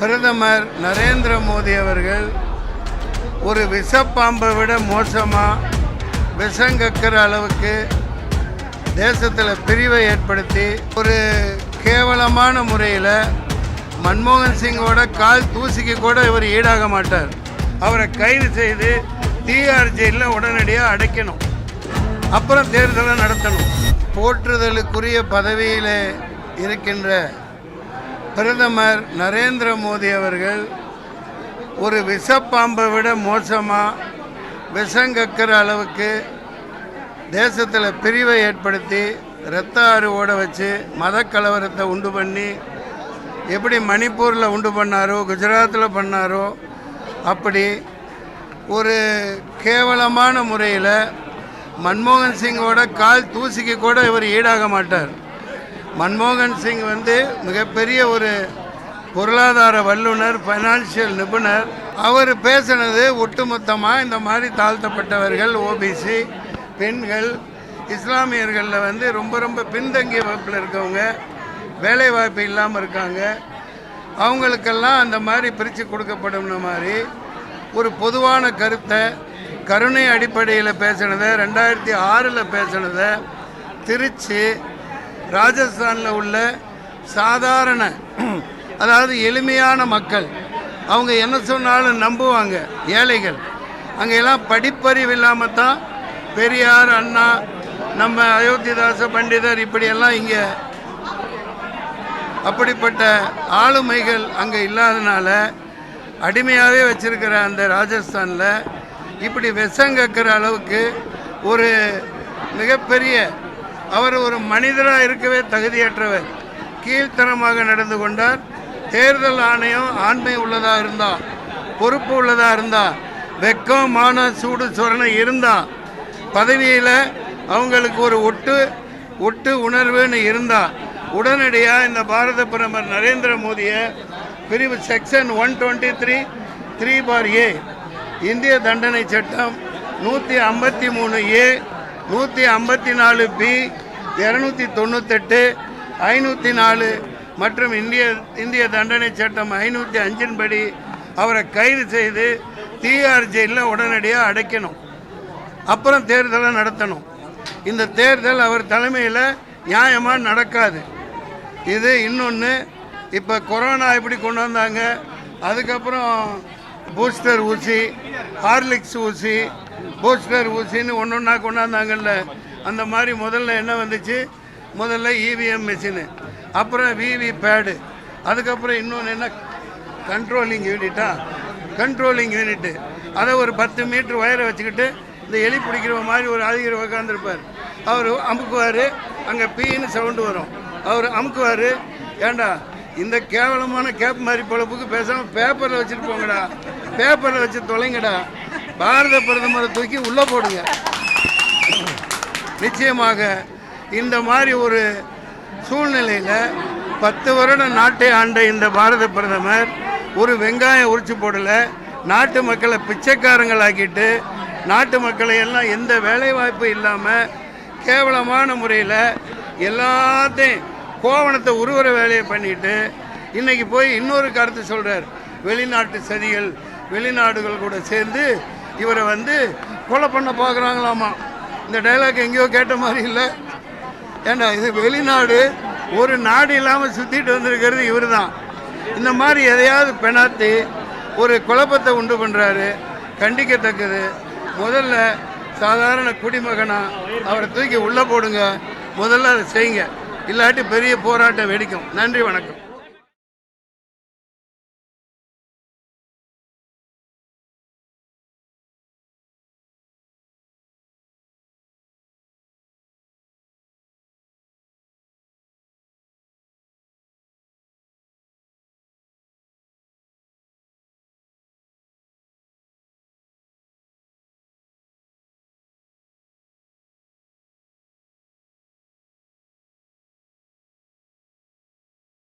பிரதமர் நரேந்திர மோடி அவர்கள் ஒரு விஷப்பாம்பை விட மோசமாக விஷங்கக்கிற அளவுக்கு தேசத்தில் பிரிவை ஏற்படுத்தி ஒரு கேவலமான முறையில் மன்மோகன் சிங்கோட கால் தூசிக்கு கூட இவர் ஈடாக மாட்டார். அவரை கைது செய்து டிஆர் ஜெயிலில் உடனடியாக அடைக்கணும். அப்புறம் தேர்தலை நடத்தணும். போற்றுதலுக்குரிய பதவியில் இருக்கின்ற பிரதமர் நரேந்திர மோடி அவர்கள் ஒரு விஷப்பாம்பை விட மோசமாக விஷங்கக்கிற அளவுக்கு தேசத்தில் பிரிவை ஏற்படுத்தி இரத்த ஆறு ஓட வச்சு மதக்கலவரத்தை உண்டு பண்ணி எப்படி மணிப்பூரில் உண்டு பண்ணாரோ குஜராத்தில் பண்ணாரோ அப்படி ஒரு கேவலமான முறையில் மன்மோகன் சிங்கோட கால் தூசிக்கு கூட இவர் ஈடாக மாட்டார். மன்மோகன் சிங் வந்து மிகப்பெரிய ஒரு பொருளாதார வல்லுனர் ஃபைனான்சியல் நிபுணர். அவர் பேசினது ஒட்டுமொத்தமாக இந்த மாதிரி தாழ்த்தப்பட்டவர்கள் ஓபிசி பெண்கள் இஸ்லாமியர்களில் வந்து ரொம்ப ரொம்ப பின்தங்கிய வகுப்பில் இருக்கவங்க வேலைவாய்ப்பு இல்லாமல் இருக்காங்க. அவங்களுக்கெல்லாம் அந்த மாதிரி பிரித்து கொடுக்கப்படும்ன மாதிரி ஒரு பொதுவான கருத்தை கருணை அடிப்படையில் பேசினதை ரெண்டாயிரத்தி ஆறில் பேசினதை திருச்சி ராஜஸ்தானில் உள்ள சாதாரண அதாவது எளிமையான மக்கள். அவங்க என்ன சொன்னாலும் நம்புவாங்க ஏழைகள். அங்கெல்லாம் படிப்பறிவு இல்லாமல் தான் பெரியார் அண்ணா நம்ம அயோத்திதாச பண்டிதர் இப்படியெல்லாம் இங்கே அப்படிப்பட்ட ஆளுமைகள் அங்கே இல்லாதனால அடிமையாகவே வச்சிருக்கிற அந்த ராஜஸ்தானில் இப்படி விஷம் கக்கிற அளவுக்கு ஒரு மிகப்பெரிய அவர் ஒரு மனிதராக இருக்கவே தகுதியற்றவர். கீழ்த்தனமாக நடந்து கொண்டார். தேர்தல் ஆணையம் ஆண்மை உள்ளதாக இருந்தா பொறுப்பு உள்ளதாக இருந்தா வெக்கம் மான சூடு சொரணை இருந்தா பதவியில் அவங்களுக்கு ஒரு ஒட்டு ஒட்டு உணர்வுன்னு இருந்தா உடனடியாக இந்த பாரத பிரதமர் நரேந்திர மோடியை பிரிவு section one twenty three three பார் ஏ இந்திய தண்டனை சட்டம் நூற்றி ஐம்பத்தி மூணு ஏ நூற்றி ஐம்பத்தி நாலு பி இரநூத்தி தொண்ணூத்தெட்டு ஐநூற்றி நாலு மற்றும் இந்திய இந்திய தண்டனை சட்டம் ஐநூற்றி அஞ்சின் படி அவரை கைது செய்து டிஆர் ஜெயிலில் உடனடியாக அடைக்கணும். அப்புறம் தேர்தலை நடத்தணும். இந்த தேர்தல் அவர் தலைமையில் நியாயமாக நடக்காது. இது இன்னொன்று இப்போ கொரோனா எப்படி கொண்டு வந்தாங்க அதுக்கப்புறம் பூஸ்டர் ஊசி ஹார்லிக்ஸ் ஊசி பூஸ்டர் ஊசின்னு ஒன்று ஒன்றா கொண்டாந்தாங்கல்ல. அந்த மாதிரி முதல்ல என்ன வந்துச்சு? முதல்ல இவிஎம் மிஷினு அப்புறம் விவி பேடு அதுக்கப்புறம் இன்னொன்று என்ன? கண்ட்ரோலிங் யூனிட்டா கண்ட்ரோலிங் யூனிட்டு அதை ஒரு பத்து மீட்ரு ஒயரை வச்சுக்கிட்டு இந்த எலி பிடிக்கிற மாதிரி ஒரு அதிகர் உட்காந்துருப்பார் அவர் அமுக்குவார். அங்கே பீன்னு சவுண்டு வரும். அவர் அமுக்குவார். ஏண்டா? இந்த கேவலமான கேப் மாதிரி பொழப்புக்கு பேசாமல் பேப்பரில் வச்சுட்டு போங்கடா. பேப்பரில் வச்சு தொலைங்கடா. பாரத பிரதமரை தூக்கி உள்ளே போடுங்க. நிச்சயமாக இந்த மாதிரி ஒரு சூழ்நிலையில் பத்து வருடம் நாட்டை ஆண்ட இந்த பாரத பிரதமர் ஒரு வெங்காயம் உரிச்சு போடலை. நாட்டு மக்களை பிச்சைக்காரங்களாக்கிட்டு நாட்டு மக்களை எல்லாம் எந்த வேலைவாய்ப்பு இல்லாமல் கேவலமான முறையில் எல்லாத்தையும் கோவணத்தை உருவற வேலையை பண்ணிட்டு இன்னைக்கு போய் இன்னொரு கருத்து சொல்கிறார் வெளிநாட்டு சதிகள் வெளிநாடுகள் கூட சேர்ந்து இவரை வந்து கொலை பண்ண பார்க்குறாங்களாமா? இந்த டைலாக் எங்கேயோ கேட்ட மாதிரி இல்லை. ஏன்னா இது வெளிநாடு ஒரு நாடு இல்லாமல் சுற்றிட்டு வந்திருக்கிறது இவர் தான் இந்த மாதிரி எதையாவது பெணாத்தி ஒரு குழப்பத்தை உண்டு பண்ணுறாரு கண்டிக்கத்தக்கது. முதல்ல சாதாரண குடிமகனாக அவரை தூக்கி உள்ளே போடுங்க. முதல்ல அதை செய்யுங்க. இல்லாட்டி பெரிய போராட்டம் வெடிக்கும் நன்றி வணக்கம்.